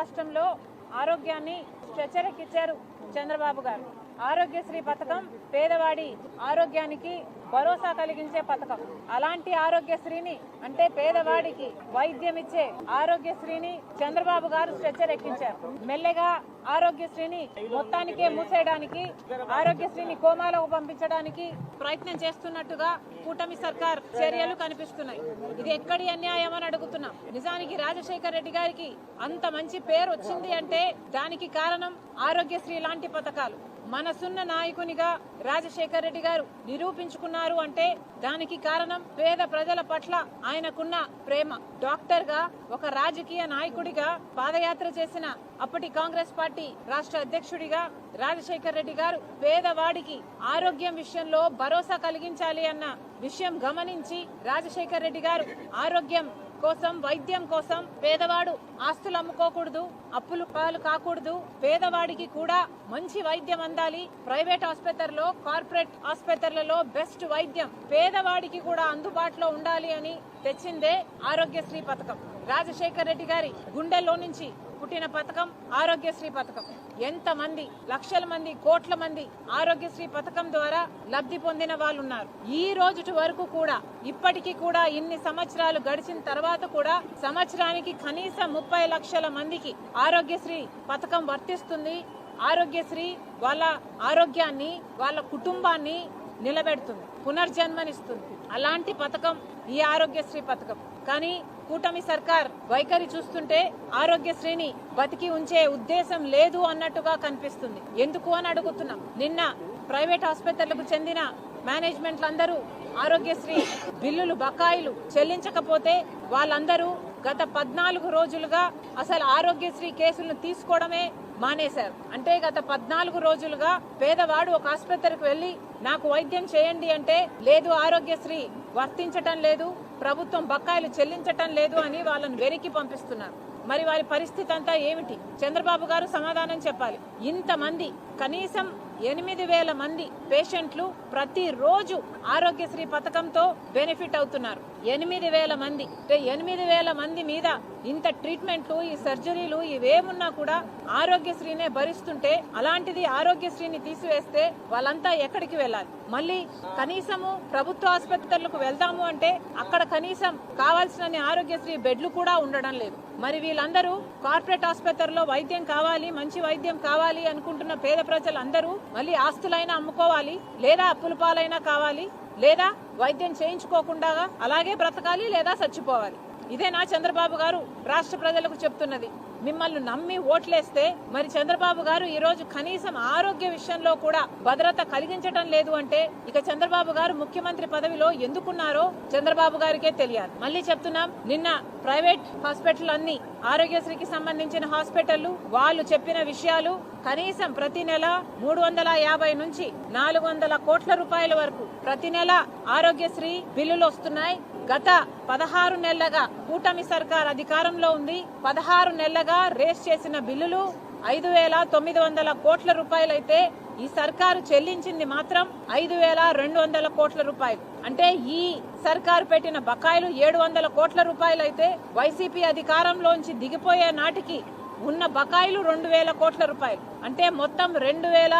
రాష్ట్రంలో ఆరోగ్యాన్ని స్ట్రెచరెక్కిచ్చారు చంద్రబాబు గారు. ఆరోగ్యశ్రీ పథకం పేదవాడి ఆరోగ్యానికి భరోసా కలిగించే పథకం. అలాంటి ఆరోగ్యశ్రీని అంటే పేదవాడికి వైద్యం ఇచ్చే ఆరోగ్యశ్రీని చంద్రబాబు గారు స్ట్రెచ్చర్ ఎక్కించారు మెల్లగా ఆరోగ్యశ్రీని మొత్తానికే మూసేయడానికి ఆరోగ్యశ్రీని కోమాలకు పంపించడానికి ప్రయత్నం చేస్తున్నట్టుగా కూటమి సర్కార్ చర్యలు కనిపిస్తున్నాయి. ఇది ఎక్కడి అన్యాయం అని అడుగుతున్నాం. నిజానికి రాజశేఖర్ రెడ్డి గారికి అంత మంచి పేరు వచ్చింది అంటే దానికి కారణం ఆరోగ్యశ్రీ లాంటి పథకాలు. మనసున్న నాయకునిగా రాజశేఖర్ రెడ్డి గారు నిరూపించుకున్నారు అంటే దానికి కారణం పేద ప్రజల పట్ల ఆయనకున్న ప్రేమ. డాక్టర్గా ఒక రాజకీయ నాయకుడిగా పాదయాత్ర చేసిన అప్పటి కాంగ్రెస్ పార్టీ రాష్ట్ర అధ్యక్షుడిగా రాజశేఖర్ రెడ్డి గారు పేదవాడికి ఆరోగ్యం విషయంలో భరోసా కలిగించాలి అన్న విషయం గమనించి రాజశేఖర్ రెడ్డి గారు ఆరోగ్యం కోసం వైద్యం కోసం పేదవాడు ఆస్తులు అమ్ముకోకూడదు అప్పులు పాలు కాకూడదు. పేదవాడికి కూడా మంచి వైద్యం అందాలి. ప్రైవేట్ ఆసుపత్రిలో కార్పొరేట్ ఆసుపత్రులలో బెస్ట్ వైద్యం పేదవాడికి కూడా అందుబాటులో ఉండాలి అని తెచ్చిందే ఆరోగ్యశ్రీ పథకం. రాజశేఖర్ రెడ్డి గారి గుండెల్లో నుంచి పుట్టిన పథకం ఆరోగ్యశ్రీ పథకం. ఎంత మంది లక్షల మంది కోట్ల మంది ఆరోగ్యశ్రీ పథకం ద్వారా లబ్ధి పొందిన వాళ్ళు ఉన్నారు ఈ రోజుటి వరకు కూడా ఇప్పటికీ కూడా ఇన్ని సంవత్సరాలు గడిచిన తర్వాత కూడా సంవత్సరానికి కనీసం ముప్పై లక్షల మందికి ఆరోగ్యశ్రీ పథకం వర్తిస్తుంది. ఆరోగ్యశ్రీ వాళ్ళ ఆరోగ్యాన్ని వాళ్ళ కుటుంబాన్ని నిలబెడుతుంది పునర్జన్మనిస్తుంది. అలాంటి పథకం ఈ ఆరోగ్యశ్రీ పథకం. కానీ కూటమి సర్కార్ వైఖరి చూస్తుంటే ఆరోగ్యశ్రీని బతికి ఉంచే ఉద్దేశం లేదు అన్నట్టుగా కనిపిస్తుంది. ఎందుకు అని అడుగుతున్నాం. నిన్న ప్రైవేట్ ఆసుపత్రులకు చెందిన మేనేజ్మెంట్లందరూ ఆరోగ్యశ్రీ బిల్లులు బకాయిలు చెల్లించకపోతే వాళ్ళందరూ గత పద్నాలుగు రోజులుగా అసలు ఆరోగ్యశ్రీ కేసులను తీసుకోవడమే మానేశారు. అంటే గత పద్నాలుగు రోజులుగా పేదవాడు ఒక ఆసుపత్రికి వెళ్ళి నాకు వైద్యం చేయండి అంటే లేదు ఆరోగ్యశ్రీ వర్తించటం లేదు ప్రభుత్వం బకాయిలు చెల్లించటం లేదు అని వాళ్ళను వెనక్కి పంపిస్తున్నారు. మరి వారి పరిస్థితి అంతా ఏమిటి? చంద్రబాబు గారు సమాధానం చెప్పాలి. ఇంతమంది కనీసం ఎనిమిది వేల మంది పేషెంట్లు ప్రతిరోజు ఆరోగ్యశ్రీ పథకంతో బెనిఫిట్ అవుతున్నారు. ఎనిమిది వేల మంది అంటే ఎనిమిది వేల మంది మీద ఇంత ట్రీట్మెంట్లు ఈ సర్జరీలు ఇవేమున్నా కూడా ఆరోగ్యశ్రీనే భరిస్తుంటే అలాంటిది ఆరోగ్యశ్రీని తీసివేస్తే వాళ్ళంతా ఎక్కడికి వెళ్ళాలి? మళ్ళీ కనీసము ప్రభుత్వ ఆసుపత్రులకు వెళ్దాము అంటే అక్కడ కనీసం కావాల్సిన ఆరోగ్యశ్రీ బెడ్లు కూడా ఉండడం లేదు. మరి వీళ్ళందరూ కార్పొరేట్ ఆసుపత్రిలో వైద్యం కావాలి మంచి వైద్యం కావాలి అనుకుంటున్న పేద ప్రజలందరూ మళ్ళీ ఆస్తులైనా అమ్ముకోవాలి లేదా అప్పుల పాలైనా కావాలి లేదా వైద్యం చేయించుకోకుండా అలాగే బ్రతకాలి లేదా చచ్చిపోవాలి. ఇదేనా చంద్రబాబు గారు రాష్ట్ర ప్రజలకు చెప్తున్నది. మిమ్మల్ని నమ్మి ఓట్లేస్తే మరి చంద్రబాబు గారు ఈ రోజు కనీసం ఆరోగ్య విషయంలో కూడా భద్రత కలిగించటం లేదు అంటే ఇక చంద్రబాబు గారు ముఖ్యమంత్రి పదవిలో ఎందుకున్నారో చంద్రబాబు గారికే తెలియాలి. మళ్ళీ చెప్తున్నాం నిన్న ప్రైవేట్ హాస్పిటల్ అన్ని ఆరోగ్యశ్రీకి సంబంధించిన హాస్పిటళ్ళు వాళ్ళు చెప్పిన విషయాలు కనీసం ప్రతి నెల మూడు వందల యాభై నుంచి నాలుగు వందల కోట్ల రూపాయల వరకు ప్రతి నెల ఆరోగ్యశ్రీ బిల్లులు వస్తున్నాయి. గత పదహారు నెలలుగా కూటమి సర్కార్ అధికారంలో ఉంది. పదహారు నెలలుగా రేస్ చేసిన బిల్లులు ఐదు వేల తొమ్మిది వందల కోట్ల రూపాయలైతే ఈ సర్కారు చెల్లించింది మాత్రం ఐదు వేల రెండు వందల కోట్ల రూపాయలు. అంటే ఈ సర్కారు పెట్టిన బకాయిలు ఏడు వందల కోట్ల రూపాయలైతే వైసీపీ అధికారంలోంచి దిగిపోయే నాటికి ఉన్న బకాయిలు రెండు వేల కోట్ల రూపాయలు. అంటే మొత్తం రెండు వేల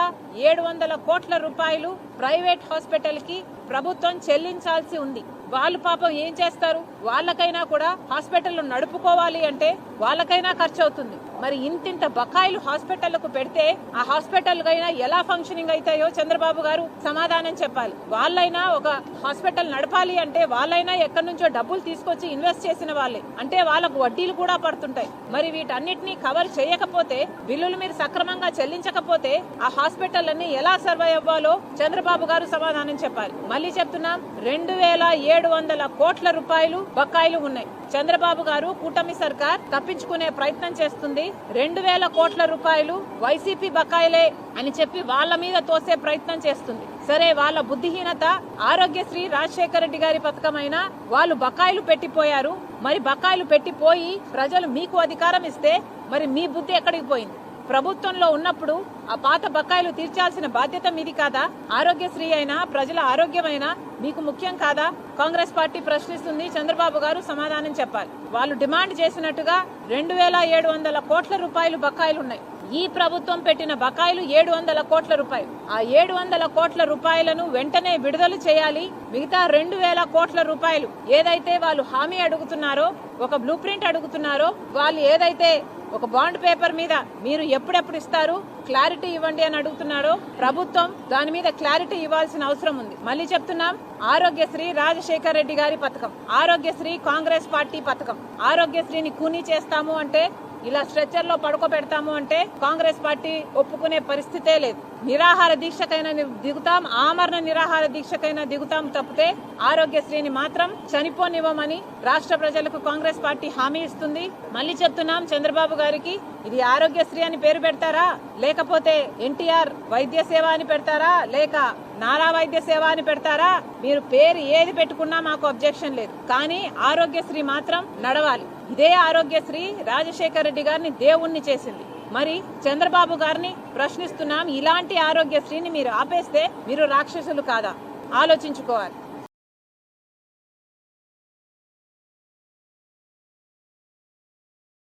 ఏడు వందల కోట్ల రూపాయలు ప్రైవేట్ హాస్పిటల్కి ప్రభుత్వం చెల్లించాల్సి ఉంది. వాళ్ళు పాపం ఏం చేస్తారు? వాళ్ళకైనా కూడా హాస్పిటల్ నడుపుకోవాలి అంటే వాళ్ళకైనా ఖర్చు అవుతుంది మరి ఇంతింత బకాయిలు హాస్పిటళ్ళకు పెడితే ఆ హాస్పిటల్ అయినా ఎలా ఫంక్షనింగ్ అవుతాయో చంద్రబాబు గారు సమాధానం చెప్పాలి. వాళ్ళైనా ఒక హాస్పిటల్ నడపాలి అంటే వాళ్ళైనా ఎక్కడి నుంచో డబ్బులు తీసుకొచ్చి ఇన్వెస్ట్ చేసిన వాళ్ళే. అంటే వాళ్ళకు వడ్డీలు కూడా పడుతుంటాయి. మరి వీటన్నిటినీ కవర్ చేయకపోతే బిల్లులు మీరు సక్రమంగా చెల్లించకపోతే ఆ హాస్పిటల్ అన్ని ఎలా సర్వైవ్ అవ్వాలో చంద్రబాబు గారు సమాధానం చెప్పాలి మళ్ళీ చెప్తున్నాం రెండు వేల ఏడు వందల కోట్ల రూపాయలు బకాయిలు ఉన్నాయి. చంద్రబాబు గారు కూటమి సర్కార్ తప్పించుకునే ప్రయత్నం చేస్తుంది. రెండు వేల కోట్ల రూపాయలు వైసీపీ బకాయిలే అని చెప్పి వాళ్ళ మీద తోసే ప్రయత్నం చేస్తుంది. సరే వాళ్ళ బుద్ధిహీనత ఆరోగ్యశ్రీ రాజశేఖర రెడ్డి గారి పథకమైన వాళ్ళు బకాయిలు పెట్టిపోయారు. మరి బకాయిలు పెట్టిపోయి ప్రజలు మీకు అధికారం ఇస్తే మరి మీ బుద్ధి ఎక్కడికి పోయింది? ప్రభుత్వంలో ఉన్నప్పుడు ఆ పాత బకాయిలు తీర్చాల్సిన బాధ్యత మీది కాదా? ఆరోగ్యశ్రీ అయినా ప్రజల ఆరోగ్యమైనా మీకు ముఖ్యం కాదా? కాంగ్రెస్ పార్టీ ప్రశ్నిస్తుంది చంద్రబాబు గారు సమాధానం చెప్పాలి. వాళ్ళు డిమాండ్ చేసినట్టుగా రెండు వేల ఏడు వందల కోట్ల రూపాయలు బకాయిలు ఉన్నాయి ఈ ప్రభుత్వం పెట్టిన బకాయిలు ఏడు వందల కోట్ల రూపాయలు. ఆ ఏడు వందల కోట్ల రూపాయలను వెంటనే విడుదల చేయాలి. మిగతా రెండు వేల కోట్ల రూపాయలు ఏదైతే వాళ్ళు హామీ అడుగుతున్నారో ఒక బ్లూ ప్రింట్ అడుగుతున్నారో వాళ్ళు ఏదైతే ఒక బాండ్ పేపర్ మీద మీరు ఎప్పుడెప్పుడు ఇస్తారు? క్లారిటీ ఇవ్వండి అని అడుగుతున్నారో ప్రభుత్వం దాని మీద క్లారిటీ ఇవ్వాల్సిన అవసరం ఉంది. మళ్ళీ చెప్తున్నాం ఆరోగ్యశ్రీ రాజశేఖర్ రెడ్డి గారి పథకం ఆరోగ్యశ్రీ కాంగ్రెస్ పార్టీ పథకం ఆరోగ్యశ్రీని కూనీ చేస్తాము అంటే ఇలా స్ట్రెచ్చర్లో పడుకోబెడతాము అంటే కాంగ్రెస్ పార్టీ ఒప్పుకునే పరిస్థితే లేదు. నిరాహార దీక్షకైనా దిగుతాం ఆమరణ నిరాహార దీక్షకైనా దిగుతాం తప్పితే ఆరోగ్యశ్రీని మాత్రం చనిపోనివ్వమని రాష్ట్ర ప్రజలకు కాంగ్రెస్ పార్టీ హామీ ఇస్తుంది. మళ్ళీ చెప్తున్నాం చంద్రబాబు గారికి ఇది ఆరోగ్యశ్రీ అని పేరు పెడతారా? లేకపోతే ఎన్టీఆర్ వైద్య సేవ అని పెడతారా? లేక నారా వైద్య సేవ అని పెడతారా? మీరు పేరు ఏది పెట్టుకున్నా మాకు అబ్జెక్షన్ లేదు. కానీ ఆరోగ్యశ్రీ మాత్రం నడవాలి. ఇదే ఆరోగ్యశ్రీ రాజశేఖర రెడ్డి గారిని దేవుణ్ణి చేసింది. మరి చంద్రబాబు గారిని ప్రశ్నిస్తున్నాం ఇలాంటి ఆరోగ్యశ్రీని మీరు ఆపేస్తే మీరు రాక్షసులు కాదా? ఆలోచించుకోవాలి.